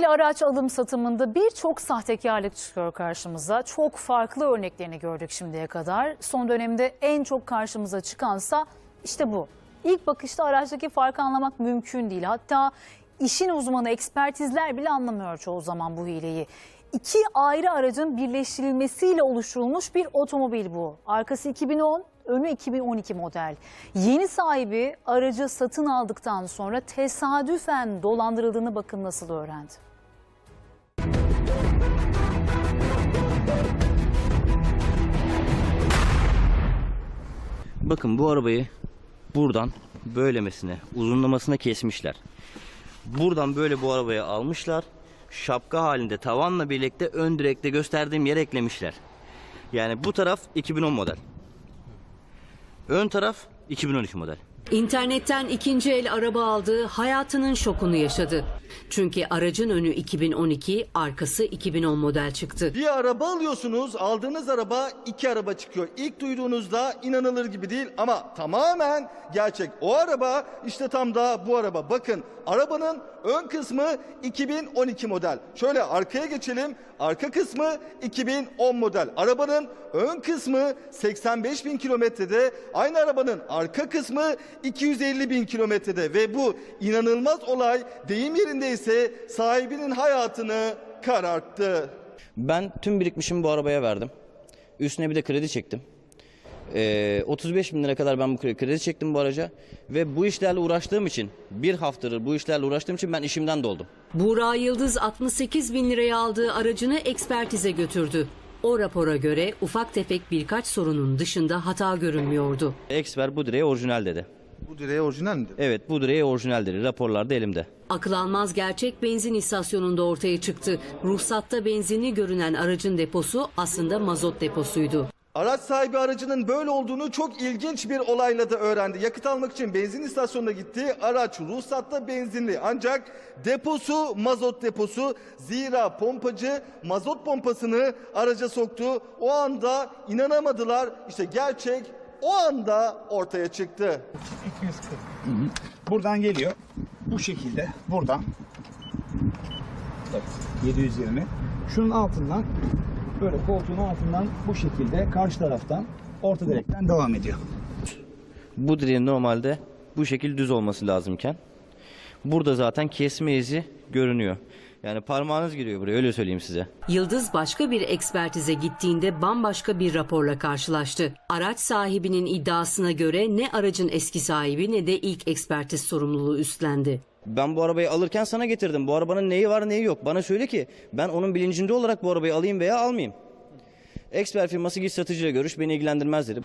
el araç alım satımında birçok sahtekarlık çıkıyor karşımıza. Çok farklı örneklerini gördük şimdiye kadar. Son dönemde en çok karşımıza çıkansa işte bu. İlk bakışta araçtaki farkı anlamak mümkün değil. Hatta işin uzmanı ekspertizler bile anlamıyor çoğu zaman bu hileyi. İki ayrı aracın birleştirilmesiyle oluşturulmuş bir otomobil bu. Arkası 2010, önü 2012 model. Yeni sahibi aracı satın aldıktan sonra tesadüfen dolandırıldığını bakın nasıl öğrendi. Bakın bu arabayı buradan böylemesine uzunlamasına kesmişler. Buradan böyle bu arabayı almışlar. Şapka halinde tavanla birlikte ön direkte gösterdiğim yere eklemişler. Yani bu taraf 2010 model. Ön taraf 2012 model. İnternetten ikinci el araba aldığı hayatının şokunu yaşadı. Çünkü aracın önü 2012, arkası 2010 model çıktı. Bir araba alıyorsunuz, aldığınız araba iki araba çıkıyor. İlk duyduğunuzda inanılır gibi değil ama tamamen gerçek. O araba işte tam da bu araba. Bakın arabanın ön kısmı 2012 model. Şöyle arkaya geçelim. Arka kısmı 2010 model. Arabanın ön kısmı 85 bin kilometrede. Aynı arabanın arka kısmı 250 bin kilometrede. Ve bu inanılmaz olay deyim yerindeyse sahibinin hayatını kararttı. Ben tüm birikmişimi bu arabaya verdim. Üstüne bir de kredi çektim. Ee, 35 bin lira kadar ben bu kre- kredi çektim bu araca. Ve bu işlerle uğraştığım için bir haftadır bu işlerle uğraştığım için ben işimden doldum. Buğra Yıldız 68 bin liraya aldığı aracını ekspertize götürdü. O rapora göre ufak tefek birkaç sorunun dışında hata görünmüyordu. Expert bu direğe orijinal dedi. Bu direğe orijinal mi? Evet bu direğe orijinal dedi. Raporlarda elimde. Akıl almaz gerçek benzin istasyonunda ortaya çıktı. Ruhsatta benzinli görünen aracın deposu aslında mazot deposuydu. Araç sahibi aracının böyle olduğunu çok ilginç bir olayla da öğrendi. Yakıt almak için benzin istasyonuna gitti. Araç ruhsatta benzinli ancak deposu mazot deposu. Zira pompacı mazot pompasını araca soktu. O anda inanamadılar. İşte gerçek o anda ortaya çıktı. 240. Buradan geliyor. Bu şekilde buradan. Bak 720. Şunun altından böyle koltuğun altından bu şekilde karşı taraftan orta direkten devam ediyor. Bu direğin normalde bu şekil düz olması lazımken burada zaten kesme izi görünüyor. Yani parmağınız giriyor buraya öyle söyleyeyim size. Yıldız başka bir ekspertize gittiğinde bambaşka bir raporla karşılaştı. Araç sahibinin iddiasına göre ne aracın eski sahibi ne de ilk ekspertiz sorumluluğu üstlendi. Ben bu arabayı alırken sana getirdim. Bu arabanın neyi var neyi yok. Bana söyle ki ben onun bilincinde olarak bu arabayı alayım veya almayayım. Expert firması git satıcıyla görüş beni ilgilendirmez dedim.